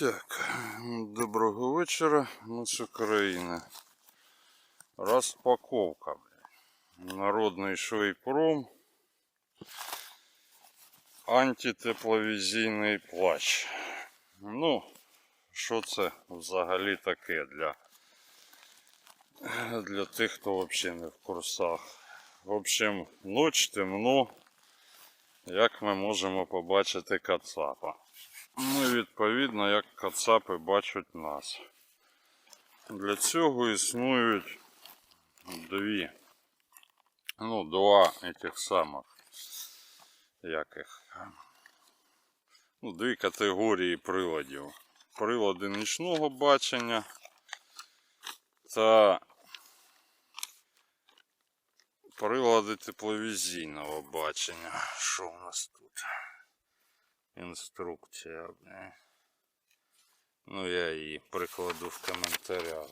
Так, доброго вечора, ми з України. Розпаковка. Народний швейпром. Антитепловізійний плащ. Ну, що це взагалі таке для, для тих, хто взагалі не в курсах. В общем, ніч темно. Як ми можемо побачити кацапа? Ну і відповідно, як кацапи бачать нас. Для цього існують дві, ну, два этих самих, яких, ну, дві категорії приладів. Прилади нічного бачення та прилади тепловізійного бачення. Що у нас тут? Інструкція. Ну я її прикладу в коментарях.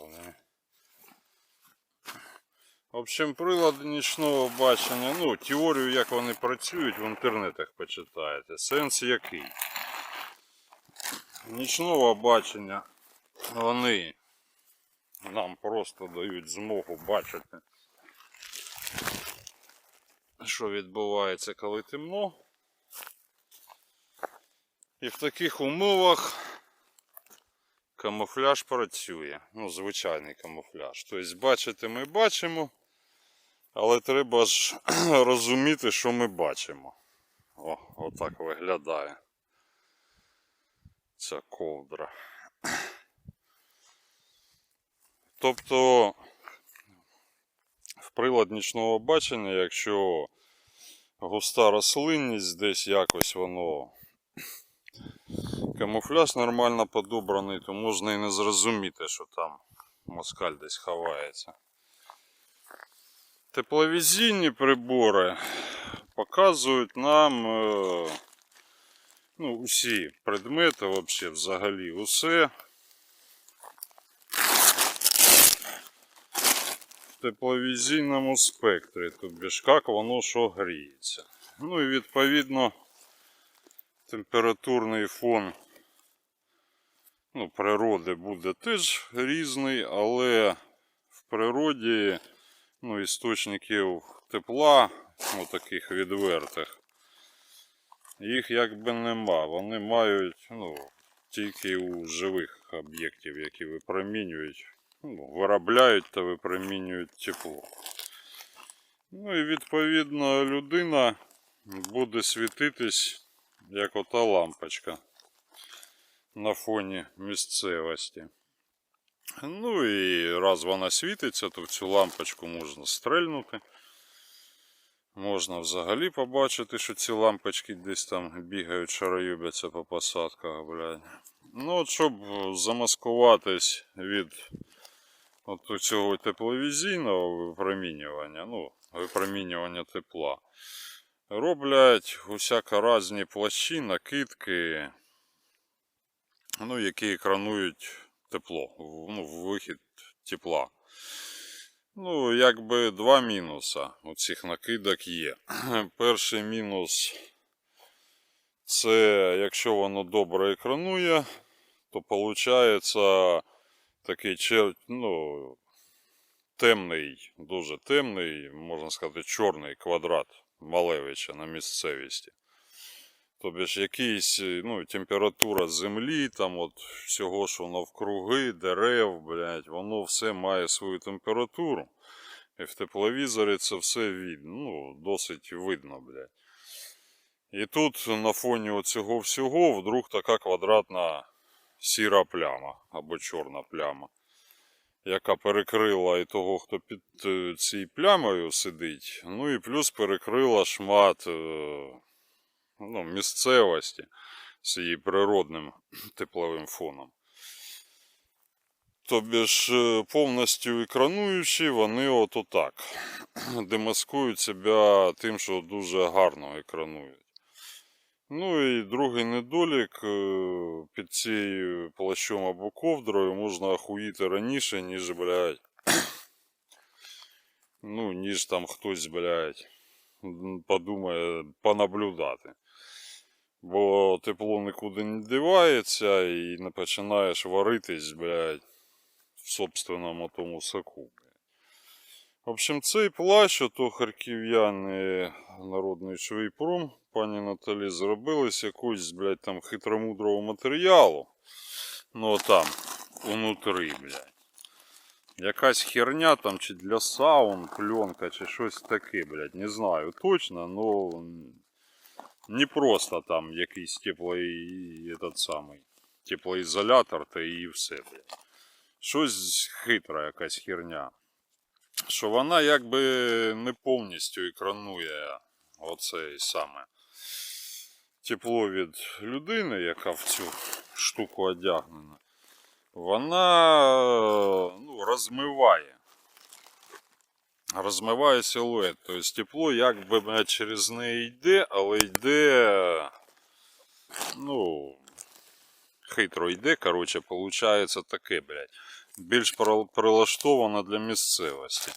В общем, прилади нічного бачення. Ну, теорію, як вони працюють, в інтернетах почитаєте. Сенс який? Нічного бачення вони нам просто дають змогу бачити, що відбувається, коли темно. І в таких умовах камуфляж працює. Ну, звичайний камуфляж. Тобто бачити ми бачимо, але треба ж розуміти, що ми бачимо. О, отак виглядає ця ковдра. Тобто в прилад нічного бачення, якщо густа рослинність, десь якось воно камуфляж нормально подобраний, то можна і не зрозуміти, що там москаль десь ховається. Тепловізійні прибори показують нам е, ну, усі предмети, вообще, взагалі усе. В тепловізійному спектрі, тобі ж як воно що гріється. Ну і відповідно температурний фон ну, природи буде теж різний, але в природі ну, істочників тепла, ну, таких відвертих, їх якби нема. Вони мають ну, тільки у живих об'єктів, які випромінюють, ну, виробляють та випромінюють тепло. Ну і відповідно людина буде світитись як ота лампочка на фоні місцевості. Ну і раз вона світиться, то в цю лампочку можна стрельнути. Можна взагалі побачити, що ці лампочки десь там бігають, шароюбляться по посадках, блядь. Ну, от щоб замаскуватись від от цього тепловізійного випромінювання, ну, випромінювання тепла. Роблять усяко різні плащі, накидки, ну, які екранують тепло, ну, вихід тепла. Ну, якби два мінуса у цих накидок є. Перший мінус це якщо воно добре екранує, то виходить такий чер- ну, темний, дуже темний, можна сказати, чорний квадрат Малевича на місцевості. Тобі ж якийсь, ну, температура землі, там от всього, що навкруги, дерев, блядь, воно все має свою температуру. І в тепловізорі це все видно, ну, досить видно, блядь. І тут на фоні цього всього вдруг така квадратна сіра пляма або чорна пляма, яка перекрила і того, хто під е, цією плямою сидить, ну і плюс перекрила шмат е, ну, місцевості з її природним тепловим фоном. Тобі ж е, повністю екрануючі, вони от отак демаскують себе тим, що дуже гарно екранують. Ну і другий недолік е, під цією плащом або ковдрою можна охуїти раніше, ніж, блядь, ну, ніж там хтось, блядь, подумає понаблюдати. Бо тепло нікуди не дівається і не починаєш варитись, блядь, в собственному тому соку. В общем, цей плащ, ото харків'яни народний швейпром, пані Наталі, зробили з якогось, блядь, там хитромудрого матеріалу. Ну там, унутрі, блядь. Якась херня там, чи для саун, пленка, чи щось таке, блядь, не знаю точно, но не просто там якийсь теплий, этот самий, теплоізолятор та і все, блядь. Щось хитра якась херня. Що вона якби не повністю екранує оце саме тепло від людини, яка в цю штуку одягнена. Вона ну, розмиває. Розмиває силует. Тобто тепло якби через неї йде, але йде. Ну, хитро йде, коротше, виходить таке, блядь. Більш прил- прилаштовано для місцевості.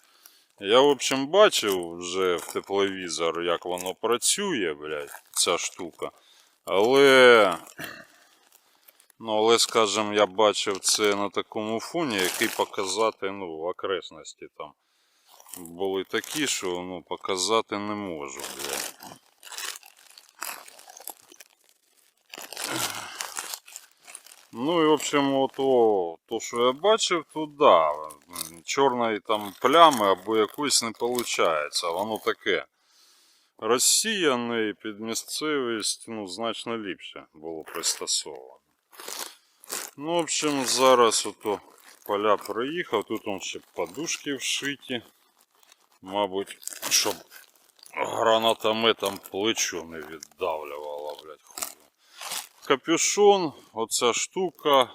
Я, в общем, бачив вже в тепловізор, як воно працює, блядь, ця штука. Але. Ну, але, скажімо, я бачив це на такому фоні, який показати, ну, в окресності там були такі, що ну, показати не можу, Ну і в общем, ото, то, що я бачив, то да, чорної там плями або якоїсь не виходить. Воно таке розсіяне і під місцевість ну, значно ліпше було пристосовано. Ну, в общем, зараз ото поля проїхав, тут он ще подушки вшиті. Мабуть, щоб гранатометом плечо не віддавлювало. Капюшон, оця штука.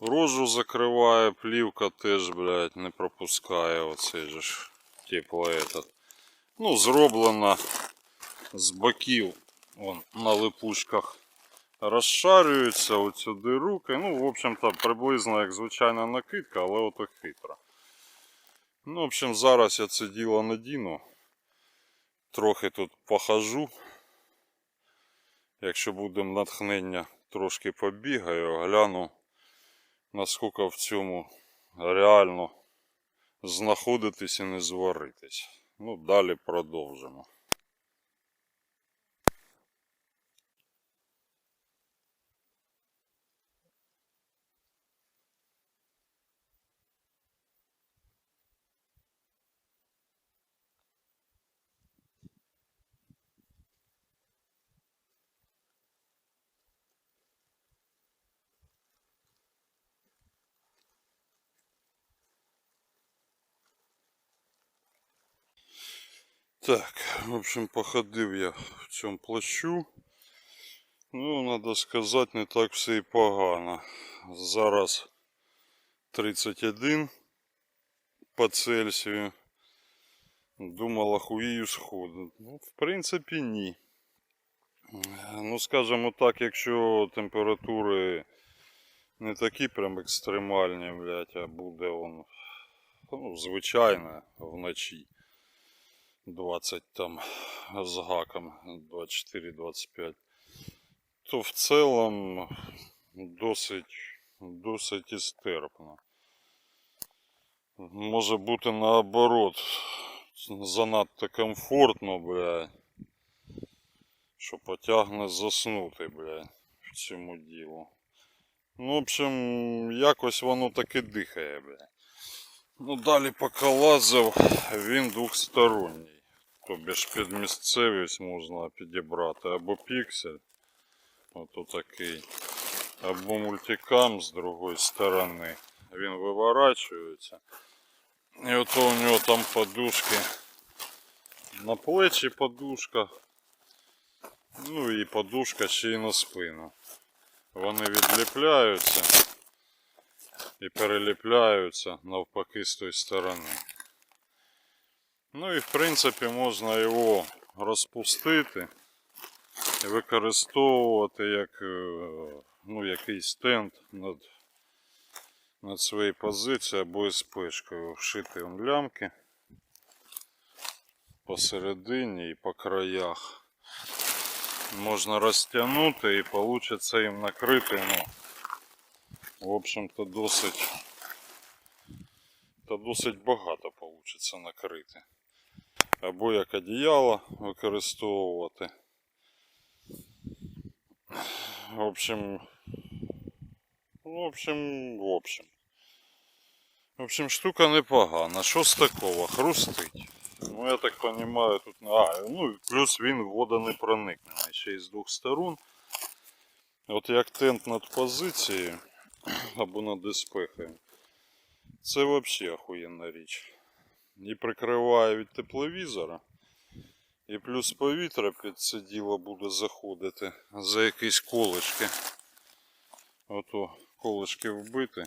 Рожу закриває, плівка теж, блядь, не пропускає оцей же ж тепло этот. Ну, зроблена з боків вон, на липучках розшарюються оцю руки. Ну, в общем-то, приблизно як звичайна накидка, але ото хитра. Ну, в общем, зараз я це діло надіну. Трохи тут похожу. Якщо буде натхнення, трошки побігаю, гляну, наскільки в цьому реально знаходитись і не зваритись. Ну, далі продовжимо. Так, в общем, походив я в цьому плащу. Ну, надо сказати, не так все і погано. Зараз 31 по Цельсію. Думала, хуїю сходить. Ну, в принципі, ні. Ну, скажімо так, якщо температури не такі прям екстремальні, блядь, а буде он, ну, звичайно, вночі. 20 там з гаком 24-25, то в цілому досить, досить істерпно. Може бути наоборот, занадто комфортно, бля, що потягне заснути, бля, в цьому ділу. Ну, в общем, якось воно таки дихає, бля. Ну, далі поки лазив, він двохсторонній. Тобі ж під місцевість можна підібрати або піксель, ото такий, або мультикам з другої сторони. Він виворачується. І ото у нього там подушки. На плечі подушка. Ну і подушка ще й на спину. Вони відліпляються і переліпляються навпаки з тої сторони. Ну і в принципі можна його розпустити і використовувати як е, ну, якийсь стенд над, над своєю позицією або спишкою. Вшити он лямки посередині і по краях. можна розтягнути і вийде їм накрити. Ну, в общем-то, досить. Досить багато вийде накрити. Або як одіяло використовувати. В общем, в общем, в общем. В общем, штука непогана. Що з такого? Хрустить. Ну, я так понимаю, тут. А, ну, плюс він в водонепроникнений ще й з двох сторон. От як тент над позицією або над диспехою. Це взагалі охуєнна річ. І прикриває від тепловізора. І плюс повітря під це діло буде заходити за якісь колишки. Ото колишки вбити.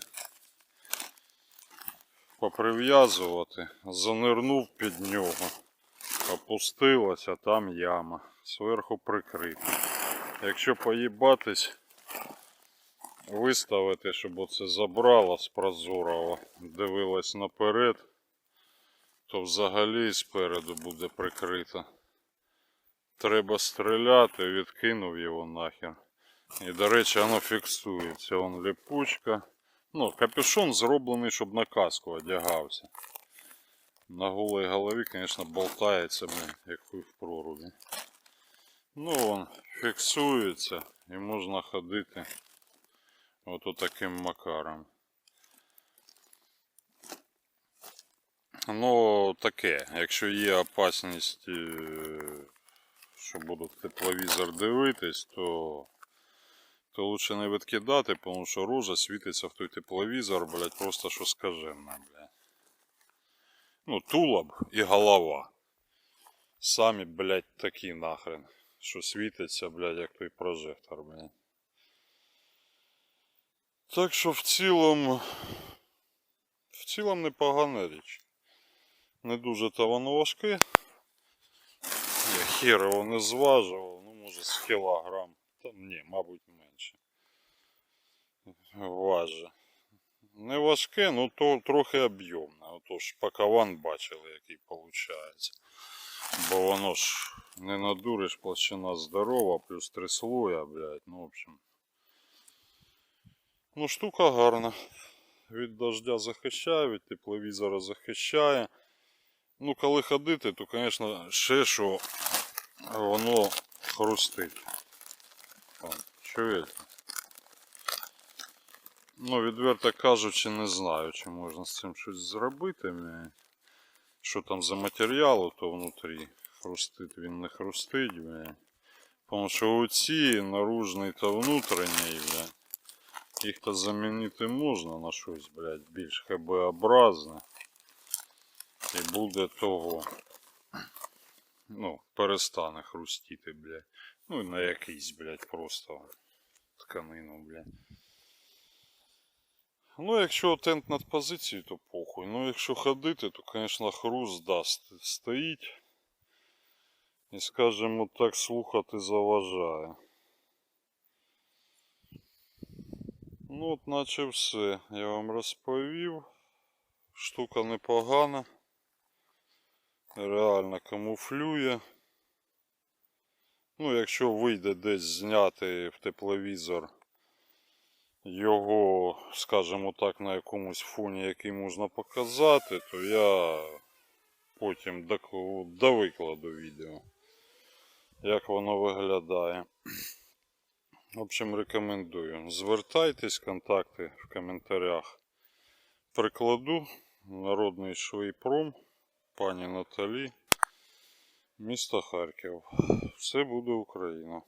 Поприв'язувати, занирнув під нього, опустилася, там яма, зверху прикрита. Якщо поїбатись, виставити, щоб оце забрало з прозорого, дивилась наперед, то взагалі спереду буде прикрита. Треба стріляти, відкинув його нахер. І, до речі, воно фіксується. Вон липучка. Ну, капюшон зроблений, щоб на каску одягався. На голій голові, звісно, болтається, блін, як хуй в прорубі. Ну, он фіксується і можна ходити от таким макаром. Ну, таке, якщо є опасність, е, що будуть тепловізор дивитись, то то лучше не відкидати, тому що рожа світиться в той тепловізор, блядь, просто що скажена, блядь. Ну, тулуб і голова. Самі, блядь, такі нахрен. Що світиться, блядь, як той прожектор, блядь. Так що в цілому. В цілому непогана річ. Не дуже то воно важке. Я хер його не зважував, ну може з кілограм. Та ні, мабуть, менше. Важже. Не важке, ну то трохи об'ємне. Отож, пакован бачили, який виходить. Бо воно ж не надуриш, площина здорова, плюс три слоя, блядь, ну в общем. Ну, штука гарна. Від дождя захищає, від тепловізора захищає. Ну, коли ходити, то, звісно, ще що воно хрустить. Чуєте? Ну, відверто кажучи, не знаю, чи можна з цим щось зробити. Що там за матеріал, то внутрі. Хрустить він не хрустить. Тому що оці наружний та внутрішній, їх то замінити можна на щось, блядь, більш ХБ-образне. І буде того. Ну, перестане хрустіти, блядь. Ну і на якийсь, блядь, просто тканину, блядь. Ну, якщо тент над позицією, то похуй. Ну, якщо ходити, то, звісно, хруст дасть стоїть. І, скажімо так, слухати заважає. Ну, от наче все. Я вам розповів. Штука непогана. Реально камуфлює. Ну, якщо вийде десь зняти в тепловізор його, скажімо так, на якомусь фоні, який можна показати, то я потім до- довикладу відео, як воно виглядає. В общем, рекомендую. Звертайтесь, контакти в коментарях прикладу. Народний швейпром, пані Наталі, місто Харків. Все буде Україна.